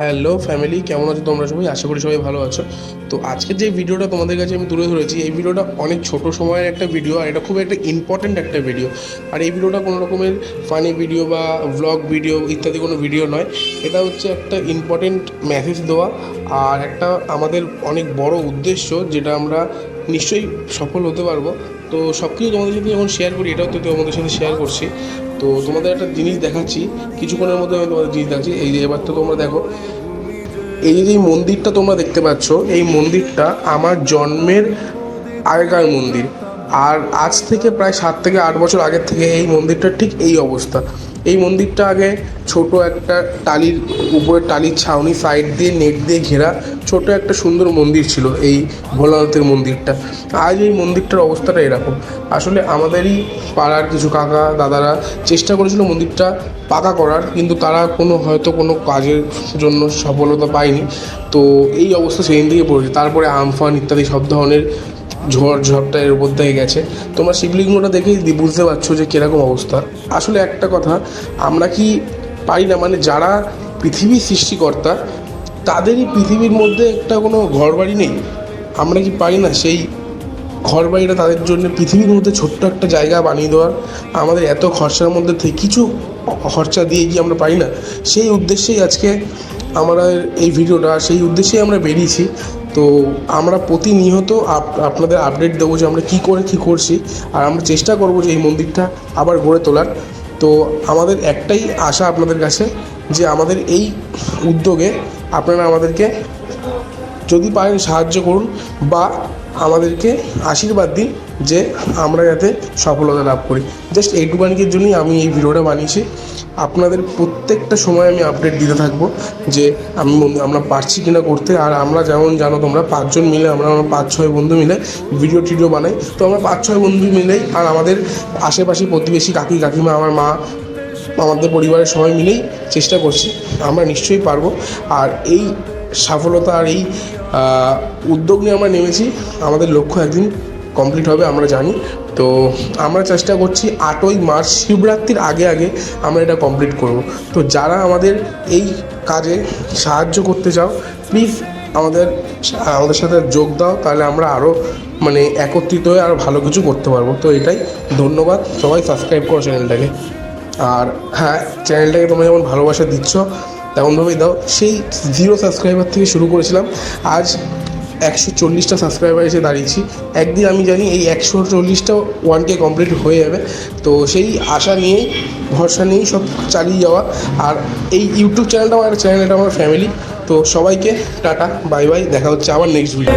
Hello family, কেমন আছো তোমরা সবাই? আশা করি সবাই ভালো আছো। তো আজকের যে ভিডিওটা তোমাদের কাছে আমি তুলে ধরেছি, এই ভিডিওটা অনেক ছোট সময়ের একটা ভিডিও আর এটা খুব একটা ইম্পর্ট্যান্ট একটা ভিডিও। আর এই ভিডিওটা কোনো রকমের ফানি ভিডিও বা ভ্লগ ভিডিও ইত্যাদি কোনো ভিডিও নয়। এটা হচ্ছে একটা ইম্পর্ট্যান্ট মেসেজ দেওয়া আর একটা আমাদের অনেক বড় উদ্দেশ্য যেটা আমরা নিশ্চয়ই সফল হতে পারব। তো সব কিছু তোমাদের সাথে যখন শেয়ার করি, এটাও তো তোমাদের সাথে শেয়ার করছি। তো তোমাদের একটা জিনিস দেখাচ্ছি, কিছুক্ষণের মধ্যে আমি তোমাদের জিনিস দেখাচ্ছি। এই যে এবার তো তোমরা দেখো, এই যে মন্দিরটা তোমরা দেখতে পাচ্ছ, এই মন্দিরটা আমার জন্মের আগেকার মন্দির। আর আজ থেকে প্রায় সাত থেকে আট বছর আগের থেকে এই মন্দিরটার ঠিক এই অবস্থা। এই মন্দিরটা আগে ছোট একটা টালির উপরে টালির ছাউনি সাইড দিয়ে নেট দিয়ে ঘেরা ছোট একটা সুন্দর মন্দির ছিল এই ভোলানাথের মন্দিরটা। আজ এই মন্দিরটার অবস্থাটা এরকম। আসলে আমাদেরই পাড়ার কিছু কাকা, দাদারা চেষ্টা করেছিল মন্দিরটা পাকা করার, কিন্তু তারা কোনো হয়তো কোনো কাজের জন্য সফলতা পায়নি। তো এই অবস্থা সেদিন থেকে পড়েছে। তারপরে আমফান ইত্যাদি সব ধরনের ঝড় ঝড়টা এর উপর থেকে গেছে। তোমরা শিবলিঙ্গটা দেখেই বুঝতে পারছ যে কীরকম অবস্থা। আসলে একটা কথা, আমরা কি পারি না? মানে যারা পৃথিবীর সৃষ্টিকর্তা, তাদেরই পৃথিবীর মধ্যে একটা কোনো ঘর বাড়ি নেই। আমরা কি পারি না সেই ঘর বাড়িটা তাদের জন্য পৃথিবীর মধ্যে ছোট্ট একটা জায়গা বানিয়ে দেওয়ার? আমাদের এত খরচার মধ্যে থেকে কিছু খরচা দিয়ে কি আমরা পারি না? সেই উদ্দেশ্যেই আজকে আমরা এই ভিডিওটা, সেই উদ্দেশ্যেই আমরা বেরিয়েছি। তো আমরা প্রতিনিয়ত আপ- আপনাদের আপডেট দেবো যে আমরা কী করে কী করছি, আর আমরা চেষ্টা করব যে এই মন্দিরটা আবার গড়ে তোলার। তো আমাদের একটাই আশা আপনাদের কাছে যে আমাদের এই উদ্যোগে আপনারা আমাদেরকে যদি পারেন সাহায্য করুন বা আমাদেরকে আশীর্বাদ দিন যে আমরা যাতে সফলতা লাভ করি। জাস্ট এইটুকানিকের জন্যই আমি এই ভিডিওটা বানিয়েছি। আপনাদের প্রত্যেকটা সময় আমি আপডেট দিতে থাকব যে আমি আমরা পারছি কিনা করতে। আর আমরা যেমন জানো তোমরা, পাঁচজন মিলে আমরা আমরা পাঁচ ছয় বন্ধু মিলে ভিডিও টিডিও বানাই। তো আমরা পাঁচ ছয় বন্ধু মিলেই আর আমাদের আশেপাশে প্রতিবেশী কাকি, কাকিমা, আমার মা, আমাদের পরিবারের সবাই মিলেই চেষ্টা করছি। আমরা নিশ্চয়ই পারব। আর এই সফলতা আর এই উদ্যোগ নিয়ে আমরা নেমেছি। আমাদের লক্ষ্য একদিন কমপ্লিট হবে, আমরা জানি। তো আমরা চেষ্টা করছি আটই মার্চ, শিবরাত্রির আগে আগে আমরা এটা কমপ্লিট করব। তো যারা আমাদের এই কাজে সাহায্য করতে চাও প্লিজ আমাদের আমাদের সাথে যোগ দাও, তাহলে আমরা আরও মানে একত্রিত হয়ে আরও ভালো কিছু করতে পারব। তো এটাই, ধন্যবাদ। সবাই সাবস্ক্রাইব করো চ্যানেলটাকে আর হ্যাঁ চ্যানেলটাকে তোমরা যেমন ভালোবাসা দিচ্ছ তেমনভাবেই দাও। সেই জিরো সাবস্ক্রাইবার থেকে শুরু করেছিলাম। আজ একশো চল্লিশটা সাবস্ক্রাইবার এসে দাঁড়িয়েছি। একদিন আমি জানি এই একশো চল্লিশটা ওয়ানকে কমপ্লিট হয়ে যাবে। তো সেই আশা নিয়েই, ভরসা নিয়েই সব চালিয়ে যাওয়া। আর এই ইউটিউব চ্যানেলটা আমার একটা চ্যানেল এটা আমার ফ্যামিলি তো সবাইকে টাটা বাই বাই দেখা হচ্ছে আবার নেক্সট ভিডিও